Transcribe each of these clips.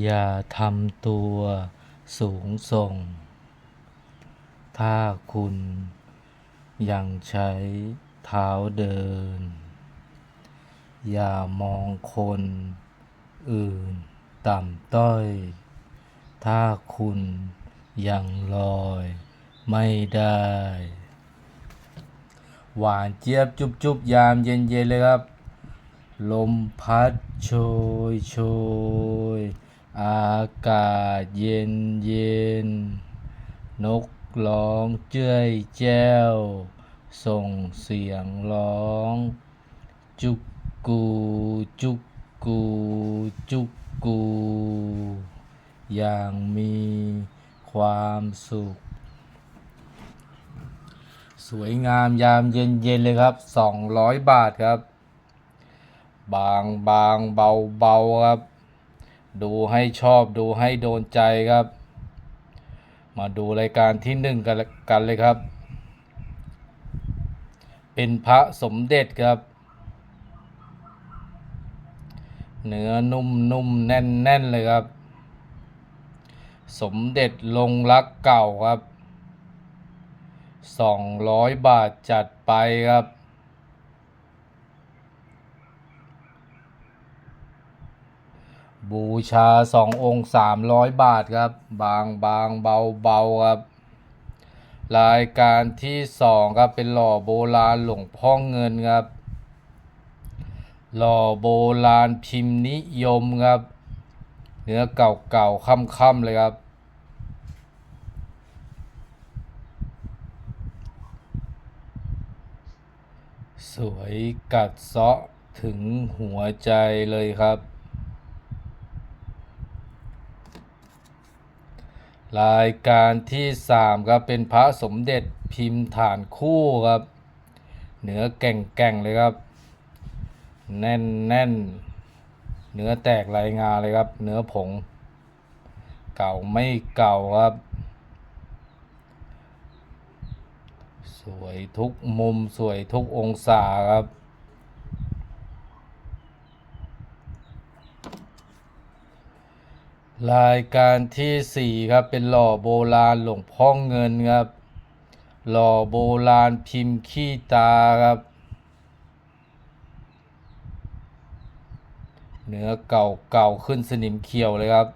อย่าทำตัวสูงส่ง ถ้าคุณยังใช้เท้าเดิน อย่ามองคนอื่นต่ำต้อย ถ้าคุณยังลอยไม่ได้ หวานเจี๊ยบจุบจุบยามเย็นเย็นๆเลยครับ ลมพัดโชยโชย อากาศเย็นเย็น นกร้องเจ้ยแจ้ว ส่งเสียงร้อง จุกกู จุกกู จุกกู อย่างมีความสุข สวยงามยามเย็นเย็นเลยครับ 200 บาทครับ บางบางเบาเบาครับ ดูให้ชอบดูให้โดนใจครับ มาดูรายการที่หนึ่งกันกันเลยครับ เป็นพระสมเด็จครับ เนื้อนุ่มนุ่มแน่นแน่นเลยครับ สมเด็จลงรักเก่าครับสองร้อยบาทจัดไปครับ บูชาสององค์สามร้อยบาทครับ บางบางเบาเบาครับ รายการที่สองครับเป็นหล่อโบราณหลวงพ่อเงินครับ หล่อโบราณพิมพ์นิยมครับ เนื้อเก่าๆค่ำๆเลยครับสวยกัดเซาะถึงหัวใจเลยครับ รายการที่สามครับ เป็นพระสมเด็จพิมพ์ฐานคู่ครับ เนื้อแก่งๆเลยครับ แน่นแน่นๆเนื้อแตกลายงาเลยครับ เนื้อผง เก่าไม่เก่าครับ สวยทุกมุมสวยทุกองศาครับ รายการที่สี่ครับเป็นหล่อโบราณหลวงพ่อเงินครับ หล่อโบราณพิมพ์ขี้ตาครับ เนื้อเก่าเก่าขึ้นสนิมเขียวเลยครับ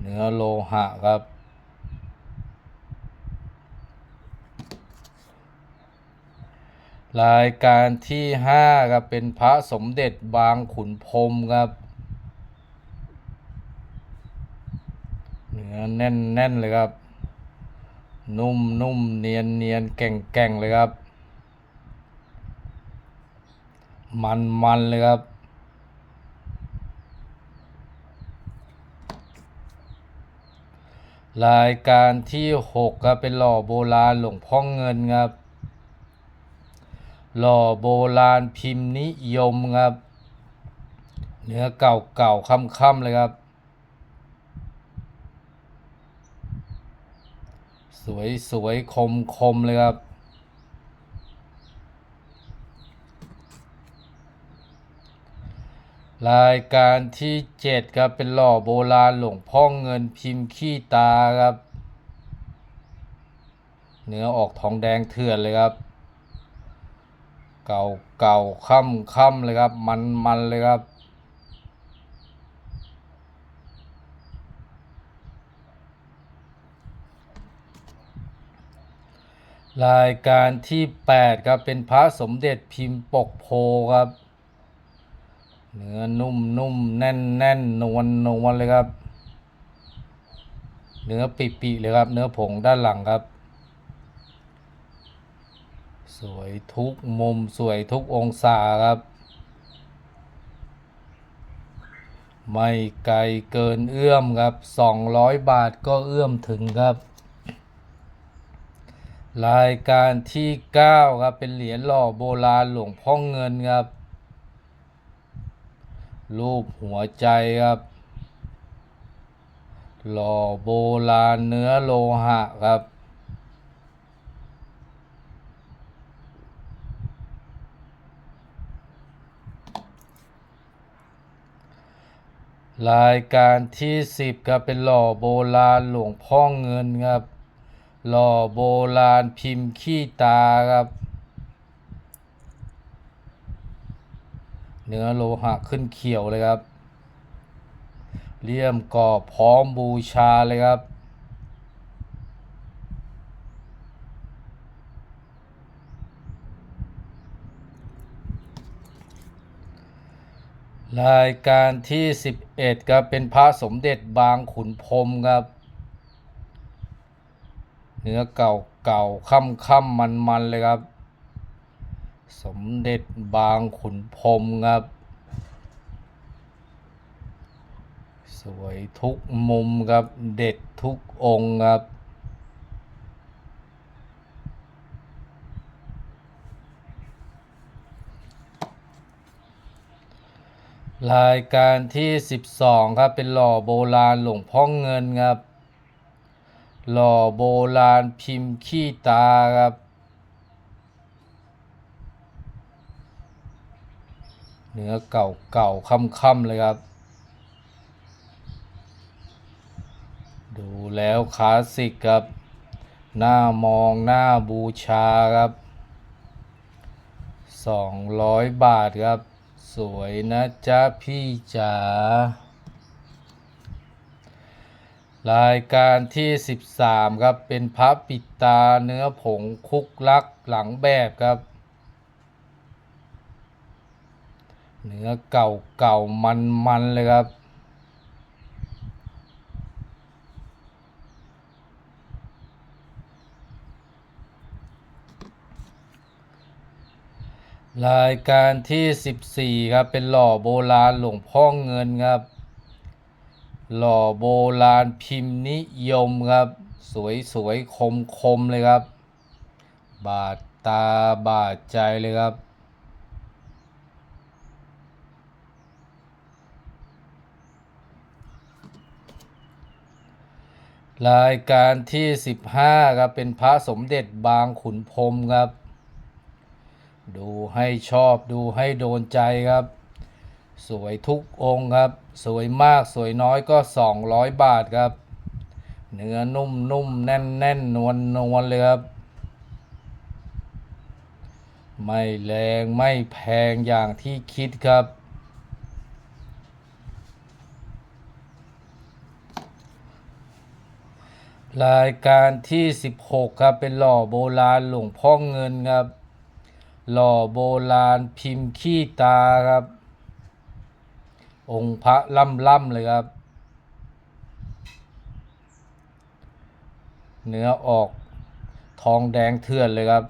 เนื้อโลหะครับ รายการที่ห้าครับเป็นพระสมเด็จบางขุนพรมครับ เนื้อแน่นแน่นเลยครับ นุ่มนุ่มเนียนเนียนแก่งแก่งเลยครับ มันมันเลยครับรายการที่หกครับเป็นหล่อโบราณหลวงพ่อเงินครับ หล่อโบราณพิมพ์นิยมครับ เนื้อเก่าเก่าค่ำค่ำๆเลยครับ วยสวยคมคมเลยครับ รายการที่เจ็ดครับ เป็นหล่อโบราณหลวงพ่อเงินพิมพ์ขี้ตาครับ เนื้อออกทองแดงเถื่อนเลยครับ เก่าเก่าค่ำค่ำเลยครับ มันมันเลยครับ รายการที่แปดครับ เป็นพระสมเด็จพิมพ์ปกโพครับ เนื้อนุ่มนุ่มแน่นแน่นนวลนวลเลยครับ เนื้อปีปีเลยครับ เนื้อผงด้านหลังครับ สวยทุกมุมสวยทุกองศาครับ ไม่ไกลเกินเอื้อมครับ 200 บาทก็เอื้อมถึงครับ รายการที่ 9 ครับ เป็นเหรียญหล่อโบราณหลวงพ่อเงินครับ รูปหัวใจครับ หล่อโบราณเนื้อโลหะครับรรายการที่สิบครับ เป็นหล่อโบราณหลวงพ่อเงินครับ หล่อโบราณพิมพ์ขี้ตาครับ เนื้อโลหะขึ้นเขียวเลยครับเลี่ยมกรอบพร้อมบูชาเลยครับ รายการที่ 11ครับเป็นพระสมเด็จบางขุนพรมครับ เนื้อเก่าเก่าค่ำค่ำมันมันเลยครับ สมเด็จบางขุนพรมครับ สวยทุกมุมครับ เด็ดทุกองค์ครับรายการที่ 12 ครับ เป็นหล่อโบราณหลวงพ่อเงินครับ หล่อโบราณพิมพ์ขี้ตาครับ เนื้อเก่าเก่าค่ำค่ำๆเลยครับ ดูแล้วคลาสสิกครับ หน้ามองหน้าบูชาครับ200บาทครับ สวยนะจ๊ะพี่จ๋า รายการที่ 13 ครับ เป็นพระปิดตาเนื้อผงคุกลักหลังแบบครับ เนื้อเก่าเก่ามันมันเลยครับ รายการที่ 14 ครับ เป็นหล่อโบราณหลวงพ่อเงินครับ หล่อโบราณพิมพ์นิยมครับ สวยสวยคมคมๆเลยครับ บาดตาบาดใจเลยครับ รายการที่ 15 ครับ เป็นพระสมเด็จบางขุนพรมครับ ดูให้ชอบดูให้โดนใจครับ สวยทุกองค์ครับ สวยมากสวยน้อยก็ 200 บาทครับ เนื้อนุ่มนุ่มแน่นแน่นนวลนวลเลยครับ ไม่แรงไม่แพงอย่างที่คิดครับ รายการที่ 16 ครับ เป็นหล่อโบราณหลวงพ่อเงินครับ หล่อโบราณพิมพ์ขี้ตาครับ องค์พระล่ำล่ำเลยครับ เนื้อออกทองแดงเถื่อนเลยครับ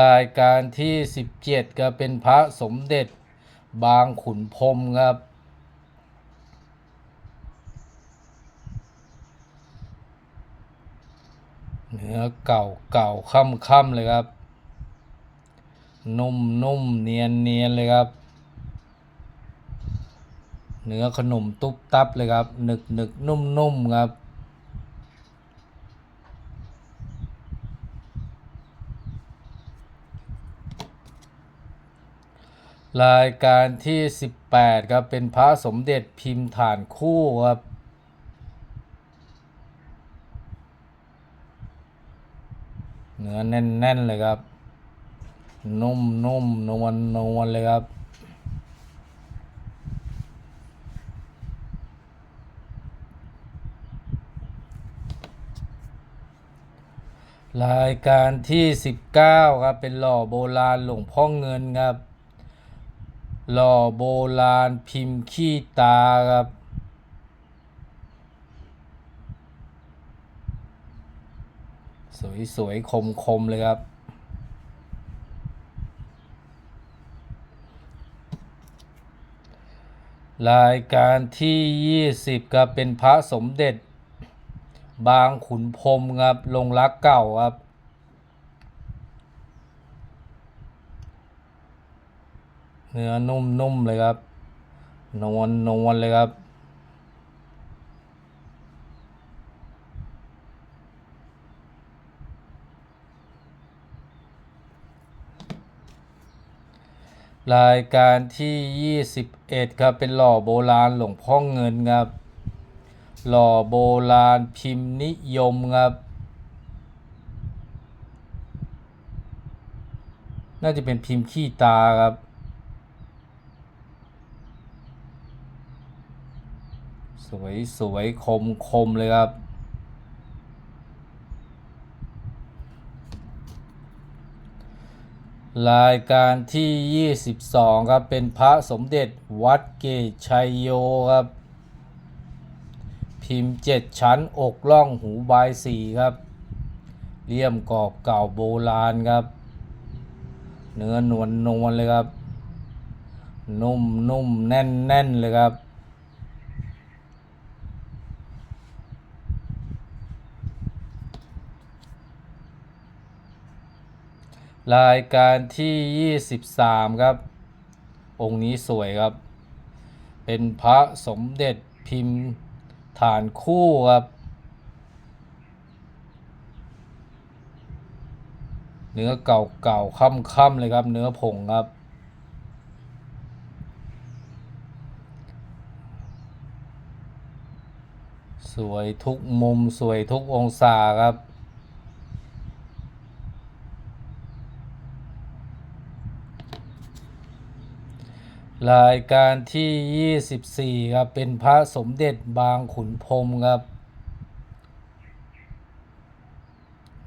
รายการที่ 17 ก็เป็นพระสมเด็จบางขุนพรมครับ เนื้อเก่าเก่าค่ำค่ำเลยครับ นุ่มนุ่มเนียนเนียนเลยครับ เนื้อขนมตุ๊บตับเลยครับหนึกหนึกนุ่มนุ่มครับรายการที่ 18 ครับ เป็นพระสมเด็จพิมพ์ฐานคู่ครับ เนื้อแน่นๆเลยครับ นุ่มนุ่มนวลนวลเลยครับรายการที่ 19 ครับ เป็นหล่อโบราณหลวงพ่อเงินครับ หล่อโบราณพิมพ์ขี้ตาครับ สวยสวยคมๆ เลยครับ รายการที่ 20ครับเป็นพระสมเด็จ บางขุนพรมครับ ลงรักเก่าครับเนื้อนุ่มๆเลยครับ นวลนวลเลยครับ รายการที่ 21 ครับ เป็นหล่อโบราณหลวงพ่อเงินครับ หล่อโบราณพิมพ์นิยมครับ น่าจะเป็นพิมพ์ขี้ตาครับ สวยสวยคมคมเลยครับ รายการที่ 22 ครับ เป็นพระสมเด็จวัดเกชัยโยครับ พิมพ์เจ็ดชั้นอกล่องหูบายสีครับเลี่ยมกรอบเก่าโบราณครับ เนื้อนวลนวลเลยครับ นุ่มนุ่มแน่นแน่นเลยครับ รายการที่ 23 ครับ องค์นี้สวยครับ เป็นพระสมเด็จพิมพ์ฐานคู่ครับเนื้อเก่าๆค่ำๆเลยครับ เนื้อผงครับ สวยทุกมุมสวยทุกองศาครับ รายการที่ 24 ครับ เป็นพระสมเด็จบางขุนพรมครับ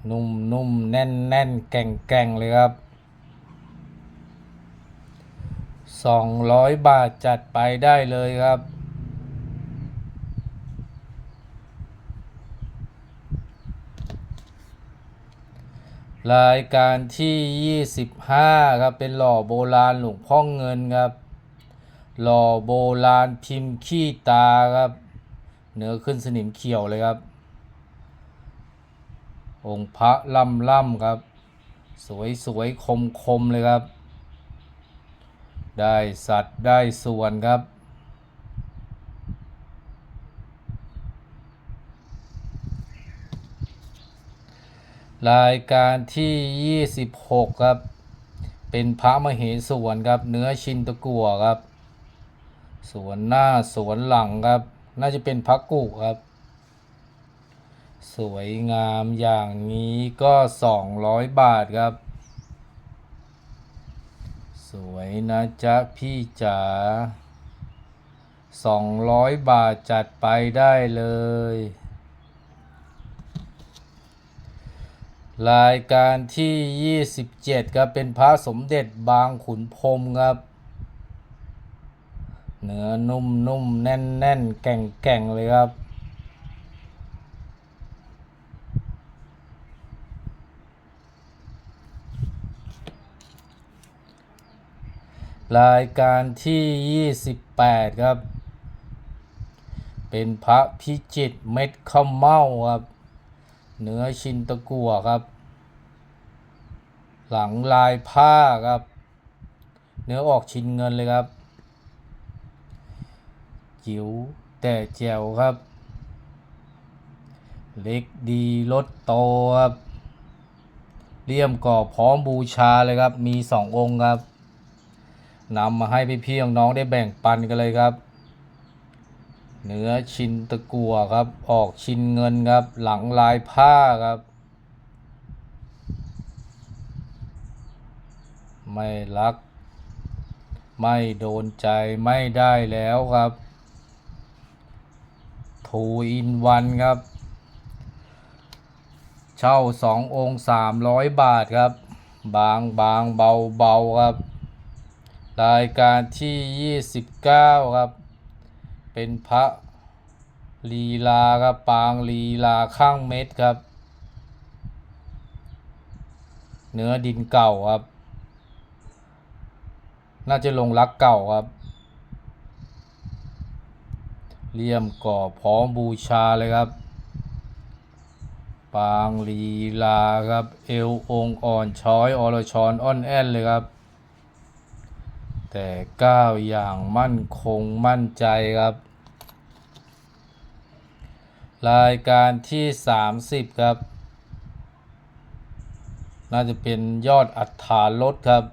นุ่มนุ่มแน่นแน่นแก่งแก่งเลยครับ 200 บาทจัดไปได้เลยครับ รายการที่ 25 ครับ เป็นหล่อโบราณหลวงพ่อเงินครับ หล่อโบราณพิมพ์ขี้ตาครับ เนื้อขึ้นสนิมเขียวเลยครับ องค์พระล่ำล่ำครับ สวยสวยคมคมเลยครับ ได้สัตว์ได้ส่วนครับ รายการที่ 26 ครับ เป็นพระมเหสวนครับ เนื้อชินตะกัวครับ สวนหน้าสวนหลังครับ น่าจะเป็นพระกุครับ สวยงามอย่างนี้ก็ 200 บาทครับ สวยนะจ๊ะพี่จ๋า200 บาทจัดไปได้เลย รายการที่ 27ครับเป็นพระสมเด็จบางขุนพรมครับ เนื้อนุ่มนุ่มแน่นแน่นแก่งแก่งเลยครับ รายการที่ 28 ครับ เป็นพระพิจิตเม็ดข้าวเม่าครับ เนื้อชินตะกัวครับ หลังลายผ้าครับ เนื้อออกชินเงินเลยครับ จิ๋วแต่แจ๋วครับ เล็กดีรถโตครับเลี่ยมก่อพร้อมบูชาเลยครับ มีสององค์ครับนำมาให้พี่พี่ๆน้องๆได้แบ่งปันกันเลยครับ เนื้อชินตะกัวครับ ออกชินเงินครับ หลังลายผ้าครับ ไม่รัก ไม่โดนใจไม่ได้แล้วครับ ทูอินวันครับ เช่าสององค์สามร้อยบาทครับ บางบางเบาเบาครับ รายการที่ยี่สิบเก้าครับ เป็นพระลีลาครับปางลีลาข้างเม็ดครับ เนื้อดินเก่าครับ น่าจะลงรักเก่าครับ เลี่ยมก่อพร้อมบูชาเลยครับ ปางลีลาครับ เอวองอ่อนช้อยอรชรอ่อนแอนเลยครับ แต่ก้าวอย่างมั่นคงมั่นใจครับ รายการที่ 30 ครับ น่าจะเป็นยอดอัฐานลดครับ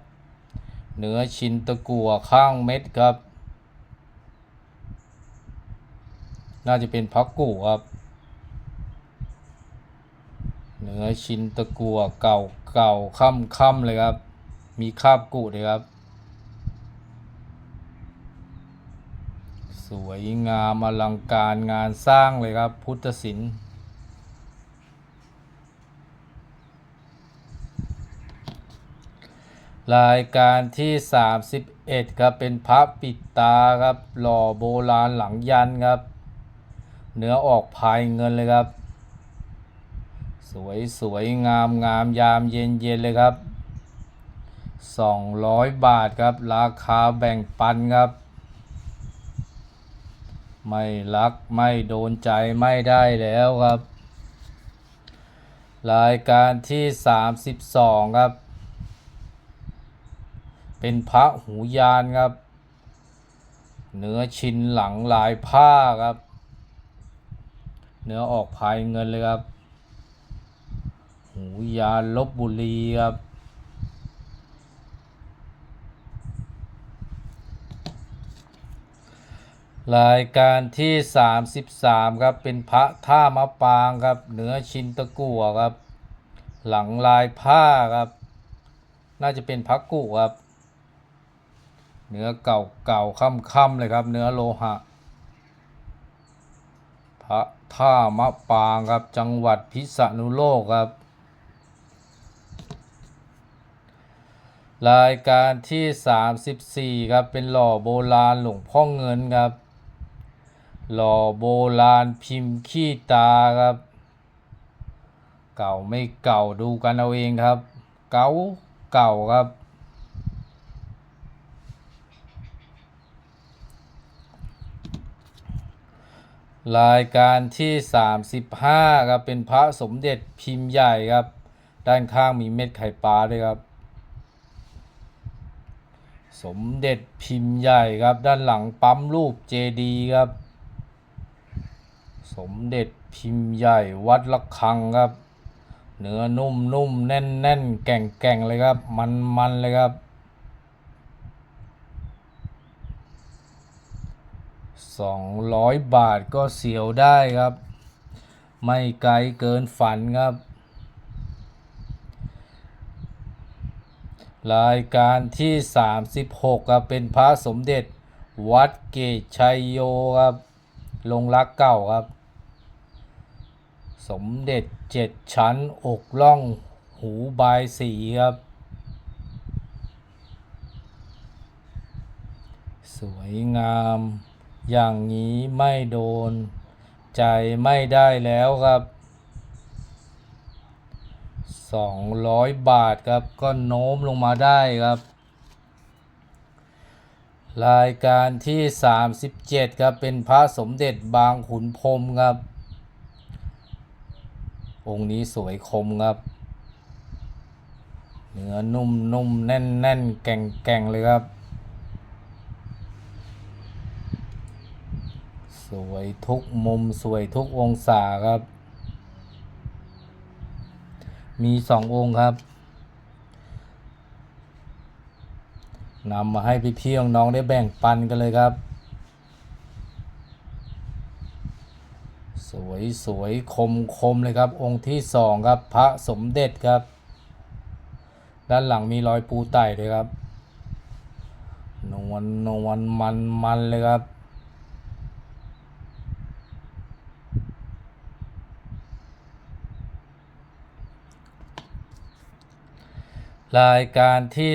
เนื้อชินตะกัวข้างเม็ดครับ น่าจะเป็นพักกูครับเนื้อชินตะกัวเก่าเก่าค่ำค่ำเลยครับ มีคาบกุเลยครับ สวยงามอลังการงานสร้างเลยครับ พุทธศิลป์รายการที่ 31 ครับ เป็นพระปิดตาครับ หล่อโบราณหลังยันครับ เนื้อออกภายเงินเลยครับ สวยสวยงามงามยามเย็นเย็นเลยครับ 200 บาทครับ ราคาแบ่งปันครับ ไม่รักไม่โดนใจไม่ได้แล้วครับ รายการที่ 32 ครับ เป็นพระหูยานครับ เนื้อชิ้นหลังลายผ้าครับ เนื้อออกภายเงินเลยครับหูยานลบบุรีครับรายการที่ 33 ครับ เป็นพระท่ามะปางครับเนื้อชินตะกั่วครับ หลังลายผ้าครับ น่าจะเป็นพักกุครับ เนื้อเก่าเก่าค่ำค่ำๆเลยครับ เนื้อโลหะ ท่ามะปางครับจังหวัดพิษณุโลกครับ รายการที่ 34 ครับเป็นหล่อโบราณหลวงพ่อเงินครับ หล่อโบราณพิมพ์ขี้ตาครับ เก่าไม่เก่าดูกันเอาเองครับ เก่าเก่าครับ รายการที่ 35ครับเป็นพระสมเด็จพิมพ์ใหญ่ครับ ด้านข้างมีเม็ดไข่ปลาด้วยครับ สมเด็จพิมพ์ใหญ่ครับ ด้านหลังปั๊มรูปเจดีครับ สมเด็จพิมพ์ใหญ่วัดละคังครับ เนื้อนุ่มนุ่มแน่นแน่นแก่งแก่งเลยครับ มันมันเลยครับ สองร้อยบาทก็เสียวได้ครับ ไม่ไกลเกินฝันครับ รายการที่ 36ครับเป็นพระสมเด็จวัดเกตชัยโยครับลงรักเก่าครับ สมเด็จเจ็ดชั้นอกล่องหูบายสีครับ สวยงาม อย่างนี้ไม่โดน ใจไม่ได้แล้วครับ 200 บาทครับก็โน้มลงมาได้ครับ รายการที่ 37 ครับ เป็นพระสมเด็จบางขุนพรมครับ องค์นี้สวยคมครับ เนื้อนุ่มนุ่มแน่นแน่นแก่งแก่งเลยครับ ส วยทุกมุมสวยทุกองศาครับ มีสององค์ครับนำมาให้พี่พี่ๆน้องๆได้แบ่งปันกันเลยครับ สวยสวยคมคมเลยครับ องค์ที่สองครับ พระสมเด็จครับ ด้านหลังมีรอยปูไต่เลยครับนวลนวลมันมันเลยครับ รายการที่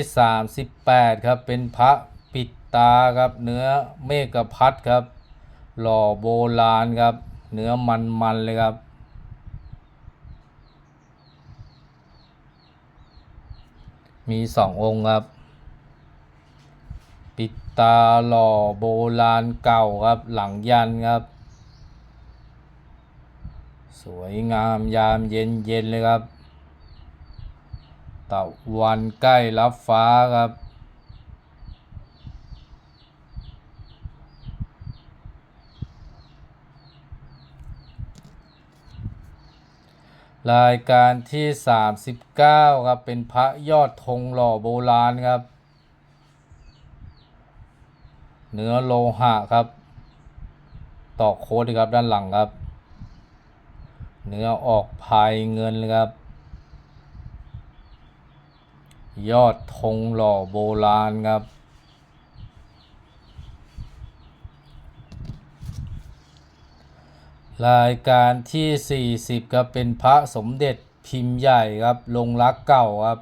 38 ครับ เป็นพระปิดตาครับ เนื้อเมฆพัดครับ หล่อโบราณครับ เนื้อมันมันๆเลยครับ มีสององค์ครับ ปิดตาหล่อโบราณเก่าครับ หลังยันครับ สวยงามยามเย็นเย็นๆเลยครับ ตะวันใกล้รับฟ้าครับรายการที่ 39 ครับ เป็นพระยอดธงหล่อโบราณครับ เนื้อโลหะครับตอกโค้ดครับด้านหลังครับ เนื้อออกภายเงินเลยครับ ยอดธงหล่อโบราณครับ รายการที่ 40ครับเป็นพระสมเด็จพิมพ์ใหญ่ครับ ลงรักเก่าครับ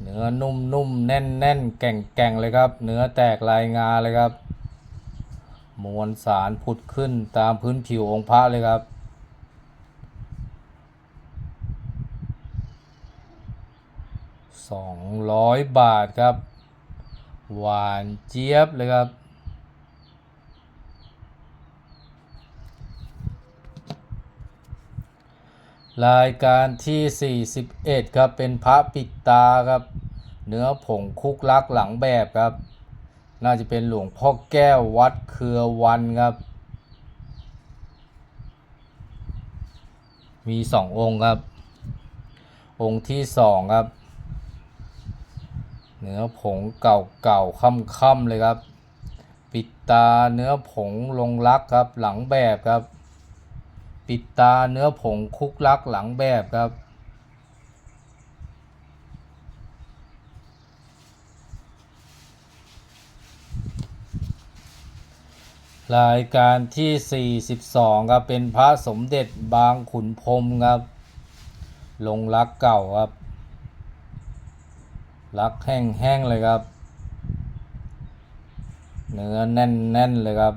เนื้อนุ่มๆแน่นๆแก่งๆเลยครับ เนื้อแตกลายงาเลยครับ มวลสารผุดขึ้นตามพื้นผิวองค์พระเลยครับ สองร้อยบาทครับ หวานเจี๊ยบเลยครับ รายการที่ 41 ครับ เป็นพระปิดตาครับ เนื้อผงคุกลักหลังแบบครับ น่าจะเป็นหลวงพ่อแก้ววัดเครือวันครับ มีสององค์ครับองค์ที่สองครับ เนื้อผงเก่าๆค่ำๆเลยครับ ปิดตาเนื้อผงลงรักครับหลังแบบครับ ปิดตาเนื้อผงคุกลักหลังแบบครับ รายการที่ 42 ครับ เป็นพระสมเด็จบางขุนพรมครับ ลงรักเก่าครับ รักแห้งๆเลยครับ เนื้อแน่นๆเลยครับ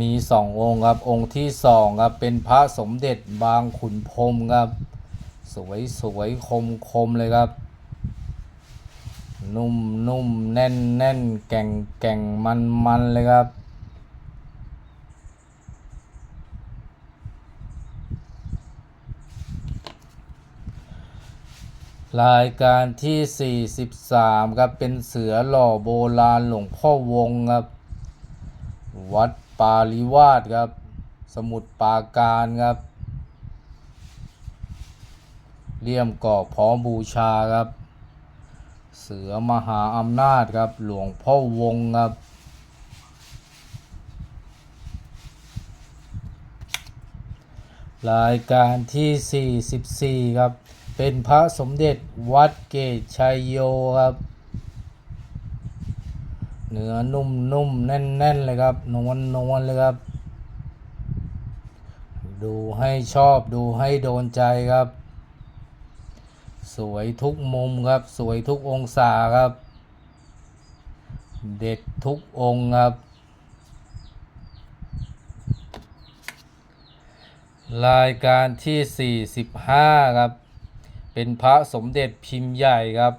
มีสององค์ครับองค์ที่สองครับเป็นพระสมเด็จบางขุนพรมครับ สวยสวยคมคมเลยครับ นุ่มนุ่มแน่นแน่นแก่งแก่งมันมันเลยครับ รายการที่ 43 ครับ เป็นเสือหล่อโบราณหลวงพ่อวงครับ วัดปาริวาสครับ สมุทรปราการครับเลี่ยมก่อพร้อมบูชาครับ เสือมหาอำนาจครับ หลวงพ่อวงครับรายการที่ 44 ครับ เป็นพระสมเด็จวัดเกตชัยโยครับ เนื้อนุ่มนุ่มๆแน่นๆเลยครับนวลนวลเลยครับ ดูให้ชอบดูให้โดนใจครับ สวยทุกมุมครับ สวยทุกองศาครับ เด็ดทุกองค์ครับรายการที่ 45 ครับ เป็นพระสมเด็จพิมพ์ใหญ่ครับ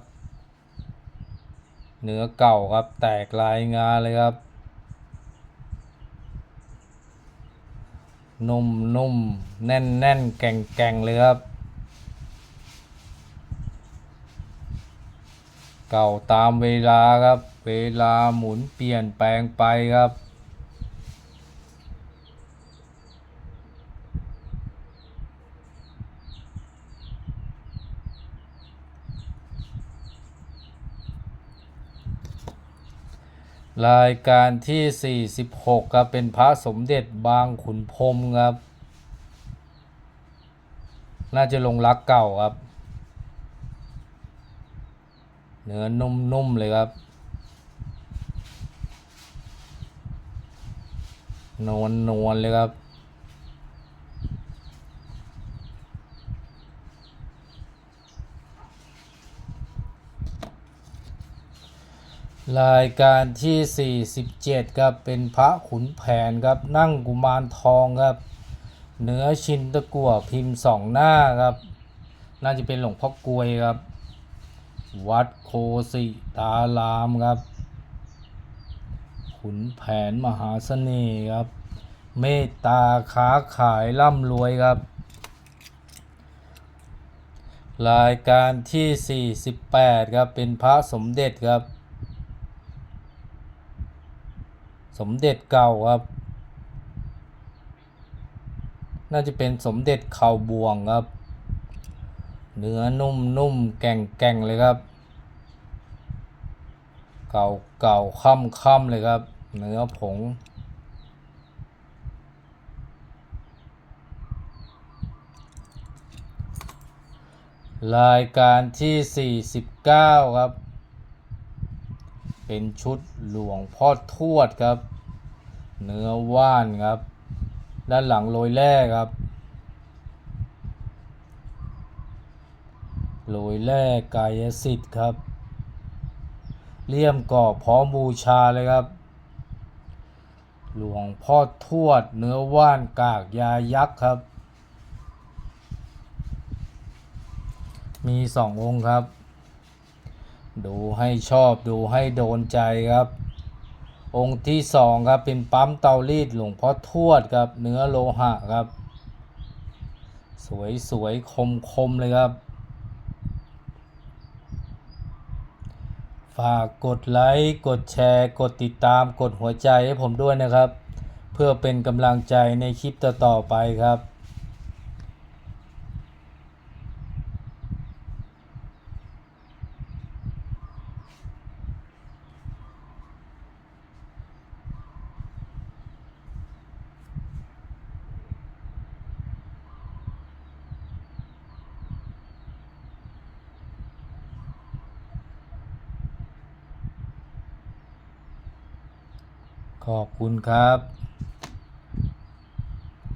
เนื้อเก่าครับแตกลายงาเลยครับ นุ่มนุ่มแน่นแน่นแก่งแก่งเลยครับ เก่าตามเวลาครับ เวลาหมุนเปลี่ยนแปลงไปครับ รายการที่ 46ครับเป็นพระสมเด็จบางขุนพรมครับ น่าจะลงรักเก่าครับ เนื้อนุ่มๆเลยครับ นวลนวลๆเลยครับ รายการที่ 47ครับเป็นพระขุนแผนครับนั่งกุมารทองครับเนื้อชินตะกั่วพิมพ์สองหน้าครับ น่าจะเป็นหลวงพ่อกลวยครับ วัดโคสิตารามครับ ขุนแผนมหาเสน่ห์ครับ เมตตาค้าขายร่ำรวยครับ รายการที่ 48 ครับเป็นพระสมเด็จครับ สมเด็จเก่าครับ น่าจะเป็นสมเด็จเข่าบวงครับ เนื้อนุ่มนุ่มแก่งแก่งเลยครับ เก่าเก่าค่ำค่ำเลยครับ เนื้อผงรายการที่ 49 ครับ เป็นชุดหลวงพ่อทวดครับ เนื้อว่านครับ ด้านหลังโรยแร่ครับโรยแร่กายสิทธิ์ครับเลี่ยมก่อพร้อมบูชาเลยครับ หลวงพ่อทวดเนื้อว่านกากยายักษ์ครับ มีสององค์ครับ ดูให้ชอบดูให้โดนใจครับ องค์ที่สองครับเป็นปั๊มเตารีดหลวงพ่อทวดครับ เนื้อโลหะครับ สวยสวยคมคมเลยครับ ฝากกดไลค์กดแชร์ กดติดตามกดหัวใจให้ผมด้วยนะครับ เพื่อเป็นกำลังใจในคลิปต่อๆไปครับขอบ คุณครับ